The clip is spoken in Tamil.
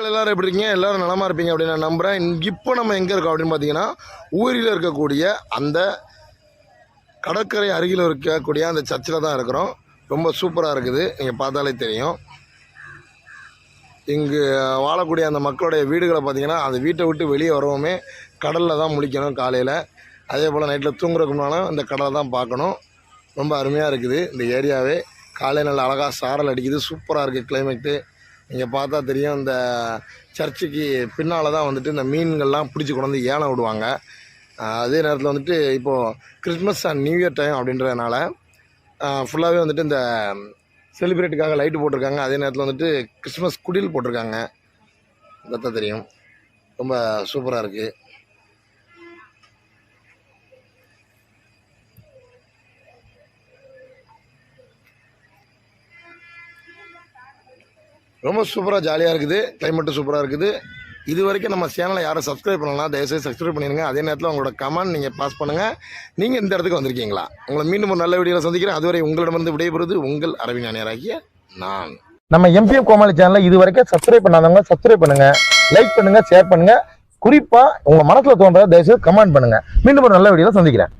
எல்லாரும் எப்படி இருக்கீங்க? எல்லாரும் நலமா இருப்பீங்க அப்படின்னு நான் நம்புறேன். இப்போ நம்ம எங்க இருக்கோம் அப்படின்னு பார்த்தீங்கன்னா ஊரில் இருக்கக்கூடிய அந்த கடற்கரை அருகில் இருக்கக்கூடிய அந்த சர்ச்சில் தான் இருக்கிறோம். ரொம்ப சூப்பராக இருக்குது. நீங்கள் பார்த்தாலே தெரியும். இங்கு வாழக்கூடிய அந்த மக்களுடைய வீடுகளை பார்த்தீங்கன்னா அந்த வீட்டை விட்டு வெளியே வரவுமே கடலில் தான் முழிக்கணும் காலையில். அதே போல் நைட்டில் தூங்குறதுக்கு முன்னாலும் இந்த கடலை தான் பார்க்கணும். ரொம்ப அருமையாக இருக்குது இந்த ஏரியாவே. காலையில் நல்ல அழகாக சாரல் அடிக்குது. சூப்பராக இருக்குது கிளைமேட்டு இங்கே பார்த்தா தெரியும் இந்த சர்ச்சுக்கு பின்னால் தான் வந்துட்டு இந்த மீன்கள்லாம் பிடிச்சி கொண்டு வந்து ஏலம் விடுவாங்க. அதே நேரத்தில் வந்துட்டு இப்போது Christmas and new year time அப்படின்றதுனால ஃபுல்லாகவே வந்துட்டு இந்த செலிப்ரேட்டுக்காக லைட்டு போட்டிருக்காங்க. அதே நேரத்தில் வந்துட்டு கிறிஸ்மஸ் குடில் போட்டிருக்காங்க. இதான் தெரியும். ரொம்ப சூப்பராக இருக்குது ரொம்ப சூப்பராக ஜாலியாக இருக்குது. கிளைமேட்டு சூப்பராக இருக்குது. இது வரைக்கும் நம்ம சேனலை யாரும் சப்ஸ்கிரைப் பண்ணலாம் தயவுசெய்து சப்ஸ்கிரைப் பண்ணிடுங்க அதே நேரத்தில் உங்களோட கமெண்ட் நீங்கள் பாஸ் பண்ணுங்கள் நீங்கள் இந்த இடத்துக்கு வந்திருக்கீங்களா? உங்களை மீண்டும் ஒரு நல்ல வீடியோவில் சந்திக்கிறேன். அதுவரை உங்களிடமிருந்து விடைபெறுவது உங்கள் அரவிந்த் ஞானியராகிய நான். நம்ம எம்பிஎம் கோமாளி சேனலை இது வரைக்கும் சப்ஸ்கிரைப் பண்ணாதவங்க சப்ஸ்கிரைப் பண்ணுங்க. லைக் பண்ணுங்க ஷேர் பண்ணுங்க. குறிப்பா உங்க மனசுல தோன்றத தயவுசெய்து கமெண்ட் பண்ணுங்க. மீண்டும் ஒரு நல்ல வீடியோல சந்திக்கிறேன்.